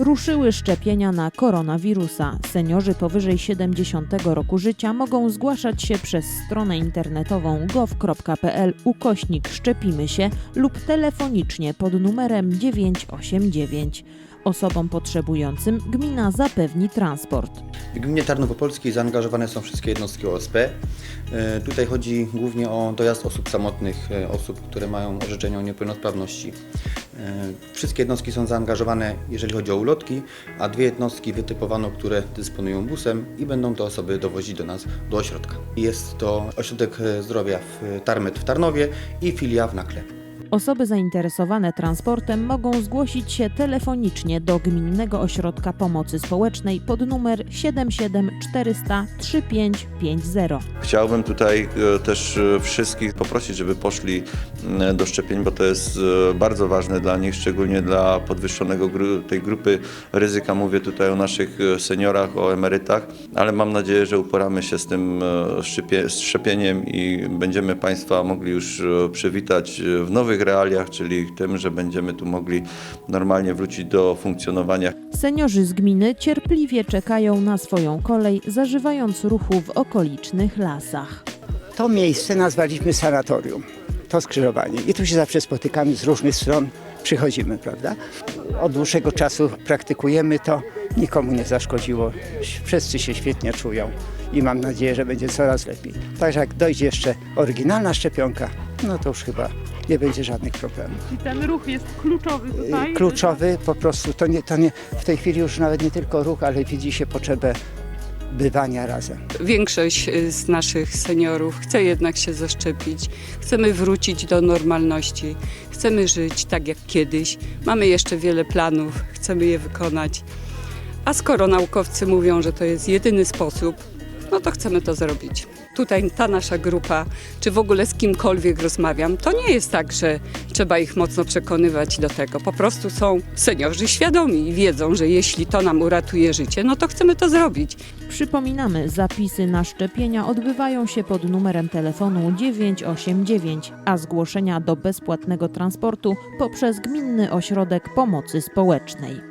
Ruszyły szczepienia na koronawirusa. Seniorzy powyżej 70 roku życia mogą zgłaszać się przez stronę internetową gov.pl ukośnik szczepimy się lub telefonicznie pod numerem 989. Osobom potrzebującym gmina zapewni transport. W gminie Tarnów Opolskiej zaangażowane są wszystkie jednostki OSP. E, Tutaj chodzi głównie o dojazd osób samotnych, e, osób, które mają orzeczenie o niepełnosprawności. E, Wszystkie jednostki są zaangażowane, jeżeli chodzi o ulotki, a dwie jednostki wytypowano, które dysponują busem i będą te osoby dowozić do nas do ośrodka. Jest to ośrodek zdrowia w Tarmet w Tarnowie i filia w Nakle. Osoby zainteresowane transportem mogą zgłosić się telefonicznie do Gminnego Ośrodka Pomocy Społecznej pod numer 77400 3550. Chciałbym tutaj e, też e, wszystkich poprosić, żeby poszli m, do szczepień, bo to jest e, bardzo ważne dla nich, szczególnie dla podwyższonego gru, tej grupy ryzyka. Mówię tutaj o naszych e, seniorach, o emerytach, ale mam nadzieję, że uporamy się z tym e, szczepieniem i będziemy Państwa mogli już e, przywitać e, w nowych realiach, czyli tym, że będziemy tu mogli normalnie wrócić do funkcjonowania. Seniorzy z gminy cierpliwie czekają na swoją kolej, zażywając ruchu w okolicznych lasach. To miejsce nazwaliśmy sanatorium, to skrzyżowanie. I tu się zawsze spotykamy z różnych stron, przychodzimy, prawda? Od dłuższego czasu praktykujemy to, nikomu nie zaszkodziło, wszyscy się świetnie czują i mam nadzieję, że będzie coraz lepiej. Także jak dojdzie jeszcze oryginalna szczepionka, no to już chyba nie będzie żadnych problemów. I ten ruch jest kluczowy tutaj. Kluczowy po prostu, to nie, to nie, w tej chwili już nawet nie tylko ruch, ale widzi się potrzebę bywania razem. Większość y, z naszych seniorów chce jednak się zaszczepić. Chcemy wrócić do normalności. Chcemy żyć tak jak kiedyś. Mamy jeszcze wiele planów, chcemy je wykonać. A skoro naukowcy mówią, że to jest jedyny sposób, no to chcemy to zrobić. Tutaj ta nasza grupa, czy w ogóle z kimkolwiek rozmawiam, to nie jest tak, że trzeba ich mocno przekonywać do tego. Po prostu są seniorzy świadomi i wiedzą, że jeśli to nam uratuje życie, no to chcemy to zrobić. Przypominamy, zapisy na szczepienia odbywają się pod numerem telefonu 989, a zgłoszenia do bezpłatnego transportu poprzez Gminny Ośrodek Pomocy Społecznej.